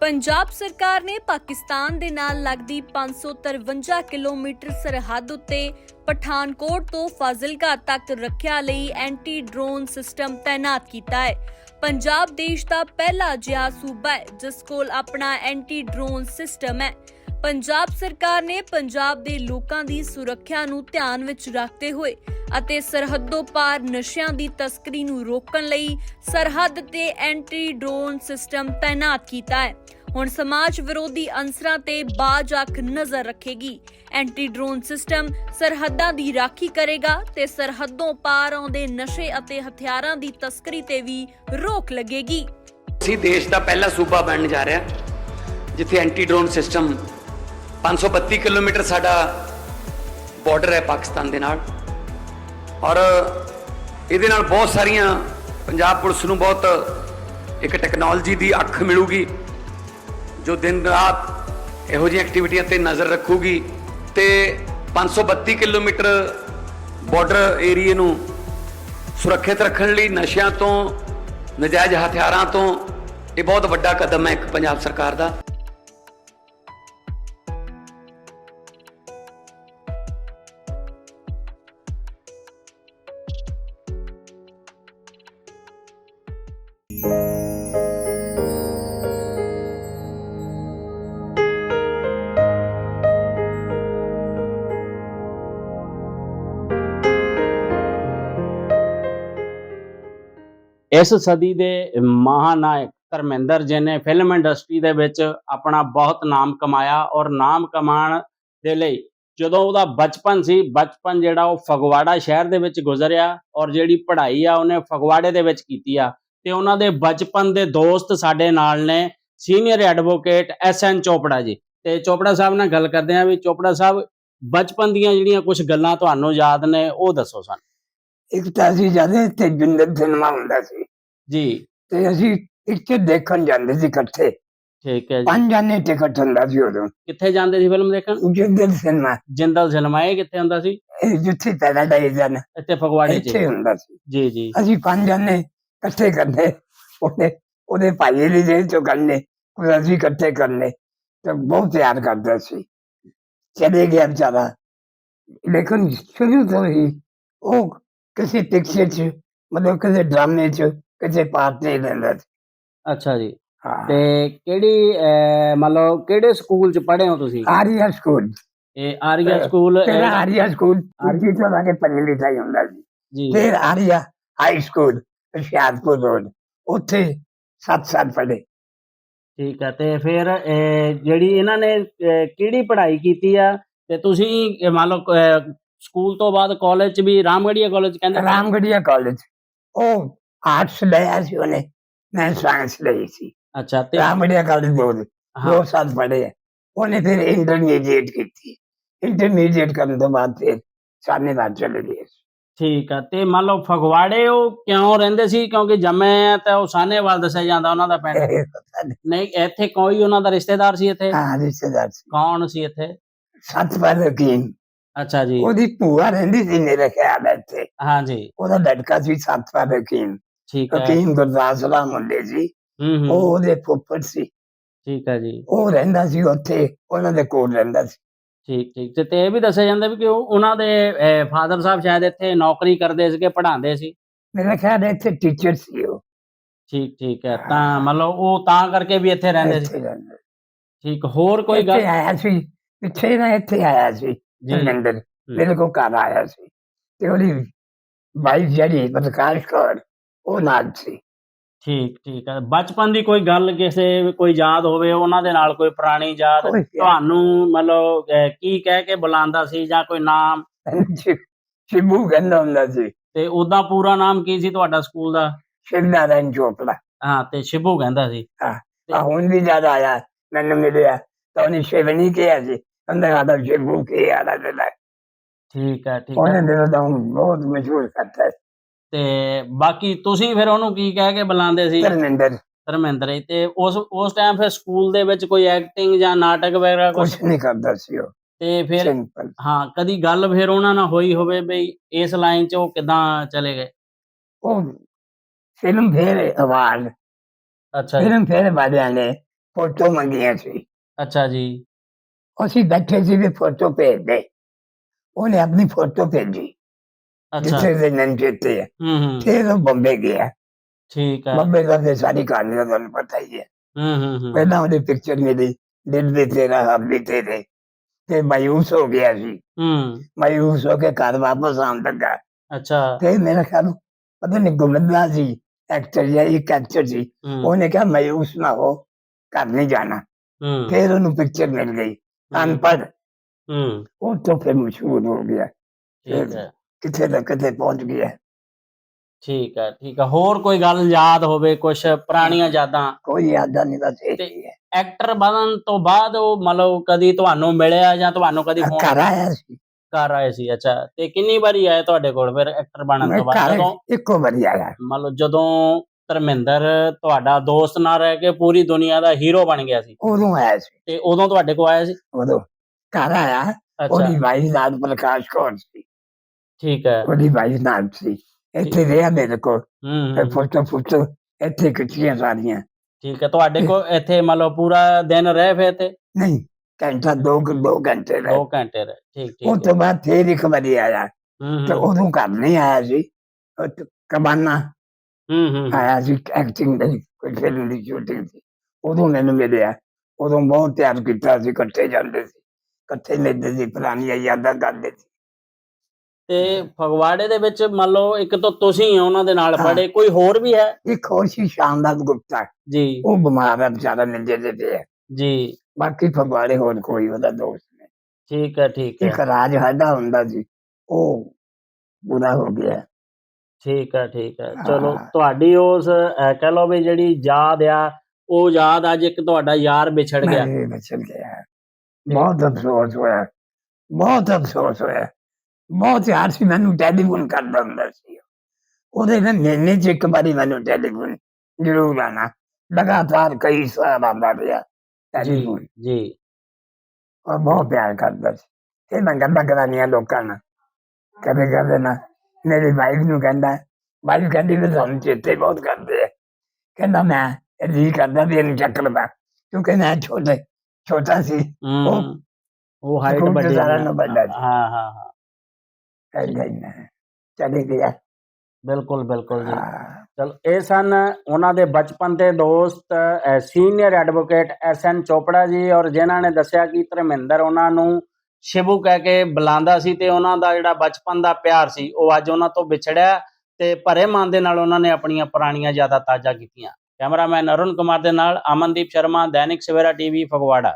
ਪੰਜਾਬ ਸਰਕਾਰ ਨੇ ਪਾਕਿਸਤਾਨ ਦੇ ਨਾਲ ਲੱਗਦੀ 553 ਕਿਲੋਮੀਟਰ ਸਰਹੱਦ ਉੱਤੇ ਪਠਾਨਕੋਟ ਤੋਂ ਫਾਜ਼ਿਲਕਾ ਤੱਕ ਰੱਖਿਆ ਲਈ ਐਂਟੀ ਡਰੋਨ ਸਿਸਟਮ ਤਾਇਨਾਤ ਕੀਤਾ ਹੈ। ਪੰਜਾਬ ਦੇਸ਼ ਦਾ ਪਹਿਲਾ ਅਜਿਹਾ ਸੂਬਾ ਹੈ, ਜਿਸ ਕੋਲ ਆਪਣਾ ਐਂਟੀ ਡਰੋਨ ਸਿਸਟਮ ਹੈ। ਪੰਜਾਬ ਸਰਕਾਰ ਨੇ ਪੰਜਾਬ ਦੇ ਲੋਕਾਂ ਦੀ ਸੁਰੱਖਿਆ ਨੂੰ ਧਿਆਨ ਵਿੱਚ ਰੱਖਦੇ ਹੋਏ ਅਤੇ ਸਰਹੱਦੋਂ ਪਾਰ ਨਸ਼ਿਆਂ ਦੀ ਤਸਕਰੀ ਨੂੰ ਰੋਕਣ ਲਈ ਸਰਹੱਦ ਤੇ ਐਂਟੀ ਡਰੋਨ ਸਿਸਟਮ ਤਾਇਨਾਤ ਕੀਤਾ ਹੈ। ਹੁਣ ਸਮਾਜ ਵਿਰੋਧੀ ਅੰਸਰਾਂ ਤੇ ਬਾਜ ਅੱਖ ਨਜ਼ਰ ਰੱਖੇਗੀ। ਐਂਟੀ ਡਰੋਨ ਸਿਸਟਮ ਸਰਹੱਦਾਂ ਦੀ ਰਾਖੀ ਕਰੇਗਾ ਤੇ ਸਰਹੱਦੋਂ ਪਾਰ ਆਉਂਦੇ ਨਸ਼ੇ ਅਤੇ ਹਥਿਆਰਾਂ ਦੀ ਤਸਕਰੀ ਤੇ ਵੀ ਰੋਕ ਲੱਗੇਗੀ। ਅਸੀਂ ਦੇਸ਼ ਦਾ ਪਹਿਲਾ ਸੂਬਾ ਬਣਨ ਜਾ ਰਿਹਾ, ਜਿੱਥੇ ਐਂਟੀ ਡਰੋਨ ਸਿਸਟਮ 532 ਕਿਲੋਮੀਟਰ ਸਾਡਾ ਬਾਰਡਰ ਹੈ ਪਾਕਿਸਤਾਨ ਦੇ ਨਾਲ। ਔਰ ਇਹਦੇ ਨਾਲ ਬਹੁਤ ਸਾਰੀਆਂ ਪੰਜਾਬ ਪੁਲਿਸ ਨੂੰ ਬਹੁਤ ਇੱਕ ਟੈਕਨੋਲੋਜੀ ਦੀ ਅੱਖ ਮਿਲੂਗੀ। ਜੋ ਦਿਨ ਰਾਤ ਇਹੋ ਜਿਹੀ ਐਕਟੀਵਿਟੀਆਂ ਤੇ ਨਜ਼ਰ ਰੱਖੂਗੀ ਤੇ 532 ਕਿਲੋਮੀਟਰ ਬਾਰਡਰ ਏਰੀਏ ਨੂੰ ਸੁਰੱਖਿਅਤ ਰੱਖਣ ਲਈ ਨਸ਼ਿਆਂ ਤੋਂ, ਨਜਾਇਜ਼ ਹਥਿਆਰਾਂ ਤੋਂ ਇਹ ਬਹੁਤ ਵੱਡਾ ਕਦਮ ਹੈ ਇੱਕ ਪੰਜਾਬ ਸਰਕਾਰ ਦਾ। ਇਸ ਸਦੀ ਦੇ ਮਹਾਨਾਇਕ ਧਰਮਿੰਦਰ ਜੀ ਨੇ ਫਿਲਮ ਇੰਡਸਟਰੀ ਦੇ ਵਿੱਚ ਆਪਣਾ ਬਹੁਤ ਨਾਮ ਕਮਾਇਆ ਔਰ ਨਾਮ ਕਮਾਉਣ ਦੇ ਲਈ ਜਦੋਂ ਉਹਦਾ ਬਚਪਨ ਸੀ, ਬਚਪਨ ਜਿਹੜਾ ਉਹ ਫਗਵਾੜਾ ਸ਼ਹਿਰ ਦੇ ਵਿੱਚ ਗੁਜ਼ਰਿਆ ਔਰ ਜਿਹੜੀ ਪੜ੍ਹਾਈ ਆ ਉਹਨੇ ਫਗਵਾੜੇ ਦੇ ਵਿੱਚ ਕੀਤੀ ਆ ਤੇ ਉਹਨਾਂ ਦੇ ਬਚਪਨ ਦੇ ਦੋਸਤ ਸਾਡੇ ਨਾਲ ਨੇ senior advocate S N Chopra ji. ਤੇ ਚੋਪੜਾ ਸਾਹਿਬ ਨਾਲ ਗੱਲ ਕਰਦੇ ਆ ਵੀ ਚੋਪੜਾ ਸਾਹਿਬ, ਬਚਪਨ ਦੀਆਂ ਜਿਹੜੀਆਂ ਕੁਝ ਗੱਲਾਂ ਤੁਹਾਨੂੰ ਯਾਦ ਨੇ ਉਹ ਦੱਸੋ ਸਾਨੂੰ। ਇੱਕ ਤਾਂ ਅਸੀਂ ਜਾਂਦੇ ਤੇ ਜੁੰਦਰ ਸਿਨੇਮਾ ਹੁੰਦਾ ਸੀ। ਜੀ। ਤੇ ਅਸੀਂ ਇੱਥੇ ਦੇਖਣ ਜਾਂਦੇ ਸੀ ਇਕੱਠੇ। ਠੀਕ ਹੈ ਜੀ। ਪੰਜ ਜਾਨੇ ਟਿਕਟ ਹੁੰਦਾ ਸੀ ਉਦੋਂ। ਕਿੱਥੇ ਜਾਂਦੇ ਸੀ ਫਿਲਮ ਦੇਖਣ? ਜੁੰਦਰ ਸਿਨੇਮਾ। ਜਿੰਦਲ ਸਿਨੇਮਾ ਇਹ ਕਿੱਥੇ ਹੁੰਦਾ ਸੀ? ਇਹ ਜਿੱਥੇ ਪੈਰਾਡਾਈਜ਼ ਹਨ। ਇੱਥੇ ਫਗਵਾੜੇ 'ਚ। ਇੱਥੇ ਹੁੰਦਾ ਸੀ। ਜੀ ਜੀ। ਅਸੀਂ ਪੰਜ ਜਾਨੇ ਇਕੱਠੇ ਕਰਨੇ। ਉਹਨੇ ਉਹਦੇ ਭਾਈ ਦੀ ਜੇਬ ਚੋਂ ਕਰਨੇ ਉਹ ਅਸੀਂ ਇਕੱਠੇ ਕਰਨੇ। ਤੇ ਬਹੁਤ ਪਿਆਰ ਕਰਦਾ ਸੀ। ਚਲੇ ਗਿਆ ਵਿਚਾਰਾ। ਲੇਕਿਨ ਸ਼ੁਰੂ ਤੋਂ ਹੀ ਉਹ ਕਿਸੇ ਪਿਕਚਰ 'ਚ ਮਤਲਬ ਕਿਸੇ ਡਰਾਮੇ 'ਚ ਕਿਸੇ ਪਾਰਟ ਨਹੀਂ ਲੈਂਦਾ ਸੀ। ਅੱਛਾ ਜੀ। ਹਾਂ। ਤੇ ਕਿਹੜੀ ਅਹ, ਮੰਨ ਲਓ ਕਿਹੜੇ ਸਕੂਲ 'ਚ ਪੜ੍ਹੇ ਹੋ ਤੁਸੀਂ? ਆਰੀਆ ਸਕੂਲ। ਇਹ ਆਰੀਆ ਸਕੂਲ ਅਹ, ਆਰੀਆ ਸਕੂਲ ਆਰੀਆ ਤੋਂ ਲਾ ਕੇ ਤਾਈ ਹੁੰਦਾ ਸੀ। ਜੀ। ਫਿਰ Arya high school Hoshiarpur road ਉੱਥੇ 7 ਸਾਲ ਪੜ੍ਹੇ। ਠੀਕ ਹੈ ਤੇ ਫਿਰ ਅਹ, ਜਿਹੜੀ ਇਹਨਾਂ ਨੇ ਅਹ, ਕਿਹੜੀ ਪੜ੍ਹਾਈ ਕੀਤੀ ਆ? ਤੇ ਤੁਸੀਂ ਅਹ, ਮੰਨ ਲਓ ਅਹ, ਸਕੂਲ ਤੋਂ ਬਾਅਦ ਕਾਲਜ 'ਚ ਵੀ ਰਾਮਗੜੀਆ ਕਾਲਜ ਕਹਿੰਦੇ ਰਾਮਗੜੀਆ ਕਾਲਜ ਉਹ ਆਰਟਸ ਲਿਆ ਸੀ ਉਹਨੇ। ਮੈਂ ਸਾਇੰਸ ਲਈ ਸੀ। ਅੱਛਾ ਤੇ ਰਾਮਗੜੀਆ ਕਾਲਜ ਹਾਂ। ਦੋ ਸਾਲ ਪੜ੍ਹੇ। ਉਹਨੇ ਫਿਰ ਇੰਟਰਮੀਡੀਏਟ ਕੀਤੀ। ਇੰਟਰਮੀਡੀਏਟ ਕਰਨ ਤੋਂ ਬਾਅਦ ਫਿਰ ਸਾਹਮਣੇ ਬਾਅਦ ਚਲੇ ਗਏ ਠੀਕ ਆ ਤੇ ਮੰਨ ਲਓ ਫਗਵਾੜੇ ਉਹ ਕਿਉਂ ਰਹਿੰਦੇ ਸੀ? ਕਿਉਂਕਿ ਜੰਮੇ ਆ ਤਾਂ ਉਹ ਸਾਹਨੇਵਾਲ ਦੱਸਿਆ ਜਾਂਦਾ ਉਹਨਾਂ ਦਾ ਪਿੰਡ। ਨਹੀਂ ਇੱਥੇ ਕੋਈ ਉਹਨਾਂ ਦਾ ਰਿਸ਼ਤੇਦਾਰ ਸੀ ਇੱਥੇ? ਹਾਂ ਰਿਸ਼ਤੇਦਾਰ ਸੀ। ਕੌਣ ਸੀ ਇੱਥੇ? ਸਤਪਾਲ ਹਕੀਮ। ਅੱਛਾ ਜੀ। ਉਹਦੀ ਭੂਆ ਰਹਿੰਦੀ ਸੀ ਮੇਰੇ ਖਿਆਲ ਹੈ ਇੱਥੇ। ਹਾਂ ਜੀ ਉਹਦਾ ਲੜਕਾ ਸੀ ਸਤਪਾਲ ਹਕੀਮ ਠੀਕ ਹੈ। ਹਕੀਮ ਗੁਰਦਾਸ ਰਾਮ ਹੁੰਦੇ ਸੀ। ਹੂੰ ਉਹ ਹੂੰ ਉਹਦੇ ਫੁੱਫੜ ਸੀ। ਠੀਕ ਹੈ ਜੀ। ਉਹ ਰਹਿੰਦਾ ਸੀ ਉੱਥੇ ਉਹਨਾਂ ਦੇ ਕੋਲ ਰਹਿੰਦਾ ਸੀ। ਠੀਕ ਠੀਕ। ਤੇ- ਤੇ ਇਹ ਵੀ ਦੱਸਿਆ ਜਾਂਦਾ ਵੀ ਕਿ ਉਹ ਉਹਨਾਂ ਦੇ ਫਾਦਰ ਸਾਹਿਬ ਸ਼ਾਇਦ ਇੱਥੇ ਨੌਕਰੀ ਕਰਦੇ ਸੀਗੇ ਪੜ੍ਹਾਉਂਦੇ ਸੀ। ਮੇਰਾ ਖਿਆਲ ਹੈ ਇੱਥੇ ਟੀਚਰ ਸੀ ਉਹ। ਠੀਕ ਠੀਕ ਹੈ। ਤਾਂ ਮਤਲਬ ਉਹ ਤਾਂ ਕਰਕੇ ਵੀ ਇੱਥੇ ਰਹਿੰਦੇ ਸੀ। ਇੱਥੇ ਰਹਿੰਦਾ। ਠੀਕ ਹੋਰ ਕੋਈ ਇੱਥੇ ਗੱਲ ਆਇਆ ਸੀ। ਪਿੱਛੇ ਨਾ ਇੱਥੇ ਆਇਆ ਸੀ। ਜੀ ਜਲੰਧਰ ਮੇਰੇ ਕੋਲ ਘਰ ਆਇਆ ਸੀ ਤੇ ਉਹਦੀ ਵਾਈਫ ਜਿਹੜੀ ਪ੍ਰਕਾਸ਼ ਕੌਰ ਉਹ ਨਾਲ ਸੀ। ਠੀਕ ਠੀਕ ਹੈ ਬਚਪਨ ਦੀ ਕੋਈ ਗੱਲ ਕਿਸੇ ਕੋਈ ਯਾਦ ਹੋਵੇ ਉਹਨਾਂ ਦੇ ਨਾਲ ਕੋਈ ਪੁਰਾਣੀ ਯਾਦ ਤੁਹਾਨੂੰ ਮਤਲਬ ਕੀ ਕਹਿ ਕੇ ਬੁਲਾਉਂਦਾ ਸੀ ਜਾਂ ਕੋਈ ਨਾਮ? ਸ਼ਿਬੂ ਕਹਿੰਦਾ ਹੁੰਦਾ ਸੀ। ਤੇ ਉਦਾਂ ਪੂਰਾ ਨਾਮ ਕੀ ਸੀ ਤੁਹਾਡਾ ਸਕੂਲ ਦਾ? ਸ਼ਿਵ ਨਾਰਾਇਣ ਚੋਪੜਾ ਹਾਂ ਤੇ ਸ਼ਿਬੂ ਕਹਿੰਦਾ ਸੀ। ਆ ਹੁਣ ਵੀ ਜਦ ਆਇਆ ਮੈਨੂੰ ਮਿਲਿਆ। ਤਾਂ ਉਹਨੇ ਸ਼ਿਵ ਨਹੀਂ ਕਿਹਾ ਸੀ ਅੰਦਰ ਆਦਾ ਸ਼ਿਬੂ ਕੇ ਆਦਾ ਦਿਲਾ ਠੀਕ ਹੈ ਠੀਕ ਹੈ ਉਹਨੇ ਦਿਲ ਦਾ ਬਹੁਤ ਮਸ਼ਹੂਰ ਕਰਤਾ। ਹੈ ਤੇ ਬਾਕੀ ਤੁਸੀਂ ਫਿਰ ਉਹਨੂੰ ਕੀ ਕਹਿ ਕੇ ਬੁਲਾਉਂਦੇ ਸੀ? ਧਰਮਿੰਦਰ। ਧਰਮਿੰਦਰ ਜੀ ਤੇ ਉਸ ਉਸ ਟਾਈਮ ਫਿਰ ਸਕੂਲ ਦੇ ਵਿੱਚ ਕੋਈ ਐਕਟਿੰਗ ਜਾਂ ਨਾਟਕ ਵਗੈਰਾ ਕੁਝ ਨਹੀਂ ਕਰਦਾ ਸੀ ਉਹ। ਤੇ ਫਿਰ ਸਿੰਪਲ ਹਾਂ ਕਦੀ ਗੱਲ ਫਿਰ ਉਹਨਾਂ ਨਾਲ ਹੋਈ ਹੋਵੇ ਬਈ ਇਸ ਲਾਈਨ 'ਚ ਉਹ ਕਿਦਾਂ ਚਲੇ ਗਏ? ਉਹ ਫਿਲਮ ਫੇਰ ਆਵਾਜ਼ ਅੱਛਾ ਜੀ। ਫਿਲਮ ਫੇਰ ਵਾਲਿਆਂ ਨੇ ਫੋਟੋ ਮੰਗੀਆਂ ਸੀ। ਅੱਛਾ ਜੀ। ਅਸੀਂ ਬੈਠੇ ਸੀ ਵੀ ਫੋਟੋ ਭੇਜ ਦੇ ਉਹਨੇ ਆਪਣੀ ਫੋਟੋ ਭੇਜੀ। ਅੱਛਾ। ਜਿੱਥੇ ਦੇ ਨਾਂ ਜਿੱਤੇ ਹੈ ਹੂੰ। ਫਿਰ ਉਹ ਬੰਬੇ ਗਿਆ। ਠੀਕ ਹੈ ਬੰਬੇ ਦਾ ਤੇ ਸਾਰੀ ਕਹਾਣੀ ਦਾ ਤੁਹਾਨੂੰ ਪਤਾ ਹੀ ਹੈ। ਹੂੰ ਹੂੰ ਹੂੰ। ਪਹਿਲਾਂ ਉਹਦੀ ਪਿਕਚਰ ਮਿਲੀ ਦਿਲ ਵੀ ਤੇਰਾ ਹੱਥ ਵੀ ਤੇਰੇ। ਤੇ ਮਾਯੂਸ ਹੋ ਗਿਆ ਸੀ। ਹੂੰ। ਮਾਯੂਸ ਹੋ ਕੇ ਘਰ ਵਾਪਸ ਆਉਣ ਲੱਗਾ। ਅੱਛਾ। ਤੇ ਮੇਰਾ ਖਿਆਲ ਪਤਾ ਨਹੀਂ ਗੁਮੰਦਾ ਸੀ ਐਕਟਰ ਜਾਂ ਇੱਕ ਐਕਟਰ ਸੀ। ਉਹਨੇ ਕਿਹਾ ਮਾਯੂਸ ਨਾ ਹੋ ਘਰ ਨਹੀਂ ਜਾਣਾ। ਫਿਰ ਉਹਨੂੰ ਪਿਕਚਰ ਮਿਲ ਗਈ। ਅਨਪੜ੍ਹ ਹੂੰ ਉਹ ਤੋਂ ਫਿਰ ਮਸ਼ਹੂਰ ਹੋ ਗਿਆ ਠੀਕ ਹੈ ਕਿੱਥੇ ਨਾ ਕਿਤੇ ਪਹੁੰਚ ਗਿਆ ਠੀਕ ਹੈ ਠੀਕ ਹੈ ਹੋਰ ਕੋਈ ਗੱਲ ਯਾਦ ਹੋਵੇ ਕੁਝ ਪੁਰਾਣੀਆਂ ਯਾਦਾਂ ਕੋਈ ਯਾਦਾਂ ਨਹੀਂ ਬਸ ਇਹ ਤੇ- ਹੀ ਹੈ ਐਕਟਰ ਬਣਨ ਤੋਂ ਬਾਅਦ ਉਹ ਮਤਲਬ ਕਦੀ ਤੁਹਾਨੂੰ ਮਿਲਿਆ ਜਾਂ ਤੁਹਾਨੂੰ ਕਦੀ ਫੋਨ ਘਰ ਆਇਆ ਸੀ ਕਰ ਆਏ ਸੀ ਅੱਛਾ ਤੇ ਕਿੰਨੀ ਵਾਰੀ ਆਏ ਤੁਹਾਡੇ ਕੋਲ ਫਿਰ ਐਕਟਰ ਬਣਨ ਤੋਂ ਬਾਅਦ ਘਰ ਜਦੋਂ ਇੱਕੋ ਵਾਰੀ ਆਇਆ ਮਤਲਬ ਜਦੋਂ ਧਰਮਿੰਦਰ ਤੁਹਾਡਾ ਦੋਸਤ ਨਾ ਰਹਿ ਕੇ ਪੂਰੀ ਦੁਨੀਆ ਦਾ ਹੀਰੋ ਬਣ ਗਿਆ ਸੀ। ਉਦੋਂ ਆਇਆ ਸੀ। ਤੇ ਉਦੋਂ ਤੁਹਾਡੇ ਕੋਲ ਆਇਆ ਸੀ? ਉਦੋਂ ਘਰ ਆਇਆ ਉਹਦੀ ਭਾਈ ਨਾਲ ਪ੍ਰਕਾਸ਼ ਕੌਰ ਸੀ। ਠੀਕ ਹੈ। ਉਹਦੀ ਭਾਈ ਨਾਲ ਸੀ। ਇੱਥੇ ਰਿਹਾ ਮੇਰੇ ਕੋਲ। ਹੂੰ ਫੋਟੋ ਫੋਟੋ ਇੱਥੇ ਖਿੱਚੀਆਂ ਸਾਰੀਆਂ। ਠੀਕ ਹੈ ਤੁਹਾਡੇ ਕੋਲ ਇੱਥੇ ਮਤਲਬ ਪੂਰਾ ਦਿਨ ਰਹੇ ਫੇ ਤੇ ਨਹੀਂ ਘੰਟਾ ਦੋ ਦੋ ਘੰਟੇ ਰਹੇ। 2 ਘੰਟੇ ਰਹੇ। ਠੀਕ ਠੀਕ ਉਹ। ਤੋਂ ਬਾਅਦ ਫੇਰ ਇੱਕ ਵਾਰੀ ਆਇਆ। ਤੇ ਉਦੋਂ ਘਰ ਨਹੀਂ ਆਇਆ ਸੀ। ਕਬਾਨਾ ਹੂੰ ਹੂੰ ਆਇਆ ਸੀ ਐਕਟਿੰਗ ਦੇ ਕੋਈ ਫਿਲਮ ਦੀ ਸ਼ੂਟਿੰਗ ਸੀ। ਉਦੋਂ ਮੈਨੂੰ ਮਿਲਿਆ। ਉਦੋਂ ਬਹੁਤ ਤਿਆਰ ਕੀਤਾ ਸੀ ਇਕੱਠੇ ਜਾਂਦੇ ਸੀ। ਇਕੱਠੇ ਲੈਂਦੇ ਸੀ ਪੁਰਾਣੀਆਂ ਯਾਦਾਂ ਕਰਦੇ ਸੀ। ਤੇ ਫਗਵਾੜੇ ਦੇ ਵਿੱਚ ਮੰਨ ਲਓ ਇੱਕ ਤਾਂ ਤੁਸੀਂ ਉਹਨਾਂ ਦੇ ਨਾਲ। ਪੜੇ ਕੋਈ ਹੋਰ ਵੀ ਹੈ? ਇੱਕ ਹੋਰ ਸੀ ਸ਼ਾਨਦਾਰ ਗੁਪਤਾ। ਜੀ। ਉਹ ਬਿਮਾਰ ਹੈ ਵਿਚਾਰਾ ਨਿੰਜੇ ਦੇ ਪਿਆ। ਜੀ। ਬਾਕੀ ਫਗਵਾੜੇ ਹੋਰ ਕੋਈ ਉਹਦਾ ਦੋਸਤ ਨਹੀਂ। ਠੀਕ ਹੈ ਠੀਕ ਇੱਕ ਹੈ ਰਾਜ ਸਾਡਾ ਹੁੰਦਾ ਸੀ ਉਹ ਪੂਰਾ ਹੋ ਗਿਆ। ਠੀਕ ਹੈ ਠੀਕ ਹੈ। ਚਲੋ ਹਾਂ। ਤੁਹਾਡੀ ਉਸ ਅਹ, ਕਹਿ ਲਓ ਵੀ ਜਿਹੜੀ ਯਾਦ ਆ ਉਹ ਯਾਦ ਅੱਜ ਇੱਕ ਤੁਹਾਡਾ ਯਾਰ ਵਿਛੜ ਗਿਆ। ਨਹੀਂ ਬਚਲ ਗਿਆ। ਬਹੁਤ ਅਫਸੋਸ ਹੋਇਆ। ਬਹੁਤ ਅਫਸੋਸ ਹੋਇਆ। ਬਹੁਤ ਯਾਰ ਸੀ ਮੈਨੂੰ ਟੈਲੀਫੋਨ ਕਰਦਾ ਹੁੰਦਾ ਸੀ। ਉਹਦੇ ਨਾਲ ਮਹੀਨੇ ਚ ਇੱਕ ਵਾਰੀ ਮੈਨੂੰ ਟੈਲੀਫੋਨ ਜ਼ਰੂਰ ਆਣਾ ਲਗਾਤਾਰ ਕਈ ਸਾਲ ਆਉਂਦਾ ਰਿਹਾ ਜੀ ਟੈਲੀਫੋਨ। ਜੀ। ਔਰ ਬਹੁਤ ਪਿਆਰ ਕਰਦਾ ਸੀ। ਤੇ ਮੈਂ ਗੱਲਾਂ ਕਰਾਨੀਆਂ ਲੋਕਾਂ ਨਾਲ। ਕਦੇ ਕਦੇ ਨਾ ਮੇਰੀ ਵਾਈਫ ਨੂੰ ਕਹਿੰਦਾ ਵਾਈਫ ਕਹਿੰਦੀ ਵੀ ਤੁਹਾਨੂੰ ਚੇਤੇ ਬਹੁਤ ਕਰਦੇ ਆ ਕਹਿੰਦਾ ਮੈਂ ਇਹ ਕਰਦਾ ਵੀ ਇਹਨੂੰ ਚੱਕ ਲਵਾਂ ਕਿਉਂਕਿ ਮੈਂ ਛੋਟੇ ਛੋਟਾ ਸੀ ਹੂੰ ਉਹ ਹਾਈਟ ਵੱਡੀ। ਹਾਂ ਹਾਂ ਹਾਂ ਹੀ ਨਾ ਚਲੇ ਗਿਆ ਬਿਲਕੁਲ ਬਿਲਕੁਲ ਜੀ ਚਲੋ ਇਹ ਸਨ ਉਹਨਾਂ ਦੇ ਬਚਪਨ ਦੇ ਦੋਸਤ senior advocate S N Chopra ji ਔਰ ਜਿਨ੍ਹਾਂ ਨੇ ਦੱਸਿਆ ਕਿ ਧਰਮਿੰਦਰ ਉਹਨਾਂ ਨੂੰ ਸ਼ਿਵੂ ਕਹਿ ਕੇ ਬੁਲਾਉਂਦਾ ਸੀ ਤੇ ਉਹਨਾਂ ਦਾ ਜਿਹੜਾ ਬਚਪਨ ਦਾ ਪਿਆਰ ਸੀ, ਉਹ ਅੱਜ ਉਹਨਾਂ ਤੋਂ ਵਿਛੜਿਆ ਤੇ ਭਰੇ ਮਨ ਦੇ ਨਾਲ ਉਹਨਾਂ ਨੇ ਆਪਣੀਆਂ ਪੁਰਾਣੀਆਂ ਯਾਦਾਂ ਤਾਜ਼ਾ ਕੀਤੀਆਂ। ਕੈਮਰਾਮੈਨ ਅਰੁਣ ਕੁਮਾਰ ਦੇ ਨਾਲ ਅਮਨਦੀਪ ਸ਼ਰਮਾ, ਦੈਨਿਕ ਸਵੇਰਾ ਟੀਵੀ, ਫਗਵਾੜਾ।